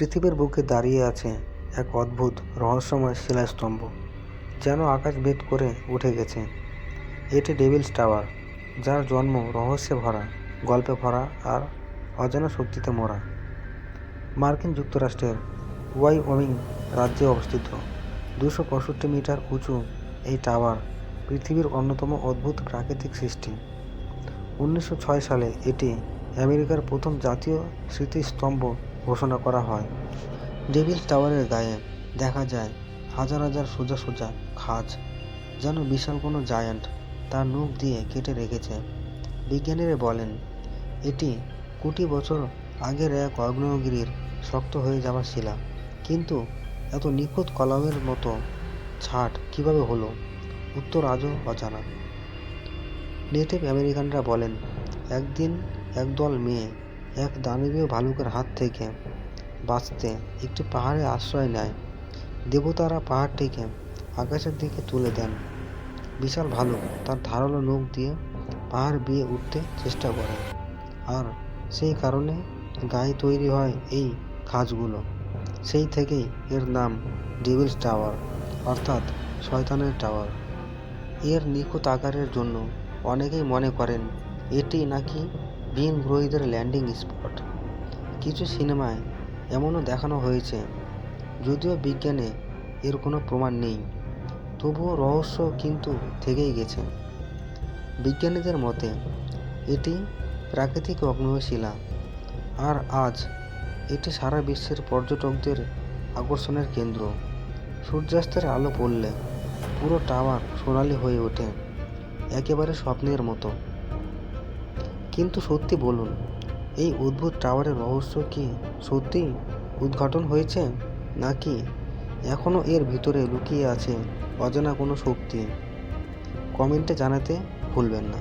পৃথিবীর বুকে দাঁড়িয়ে আছে এক অদ্ভুত রহস্যময় শিলাস্তম্ভ, যেন আকাশ ভেদ করে উঠে গেছে। এটি ডেভিলস টাওয়ার, যার জন্ম রহস্যে ভরা, গল্পে ভরা আর অজানা শক্তিতে মোড়া। মার্কিন যুক্তরাষ্ট্রের ওয়াই ওয়াইওমিং রাজ্যে অবস্থিত। দুশো পঁয়ষট্টি মিটার উঁচু এই টাওয়ার পৃথিবীর অন্যতম অদ্ভুত প্রাকৃতিক সৃষ্টি। উনিশশো ছয় সালে এটি আমেরিকার প্রথম জাতীয় স্মৃতিস্তম্ভ ঘোষণা করা হয়। ডেভিল টাওয়ারের গায়ে দেখা যায় হাজার হাজার সোজা সোজা খাঁজ, যেন বিশাল কোনো জায়ান্ট তার নখ দিয়ে কেটে রেখেছে। বিজ্ঞানীরা বলেন, এটি কোটি বছর আগের এক আগ্নেয়গিরির শক্ত হয়ে যাওয়া শিলা। কিন্তু এত নিখুঁত কলমের মতো ছাট কীভাবে হলো? উত্তর আজও অজানা। নেটিভ আমেরিকানরা বলেন, একদিন একদল মেয়ে এক দানবীয় ভালুকের হাত থেকে বাঁচতে একটি পাহাড়ে আশ্রয় নেয়। দেবতারা পাহাড়টিকে আকাশের দিকে তুলে দেন। বিশাল ভালুক তার ধারালো নখ দিয়ে পাহাড় বিয়ে উঠতে চেষ্টা করে। আর সেই কারণে গায়ে তৈরি হয় এই খাঁজগুলো। সেই থেকেই এর নাম ডেভিলস টাওয়ার, অর্থাৎ শয়তানের টাওয়ার। এর নিখুঁত আকারের জন্য অনেকেই মনে করেন, এটি নাকি ভিন গ্রহীদের ল্যান্ডিং স্পট কিছু সিনেমায় এমনও দেখানো হয়েছে, যদিও বিজ্ঞানে এর কোনো প্রমাণ নেই। তবুও রহস্য কিন্তু থেকেই গেছে। বিজ্ঞানীদের মতে, এটি প্রাকৃতিক অগ্নেয় শিলা, আর আজ এটি সারা বিশ্বের পর্যটকদের আকর্ষণের কেন্দ্র। সূর্যাস্তের আলো পড়লে পুরো টাওয়ার সোনালি হয়ে ওঠে, একেবারে স্বপ্নের মতো। কিন্তু সত্যি বলুন, এই অদ্ভুত টাওয়ারের রহস্য কি সত্যি উদ্ঘাটন হয়েছে নাকি এখনও এর ভিতরে লুকিয়ে আছে অজানা কোনো শক্তি? কমেন্টে জানাতে ভুলবেন না।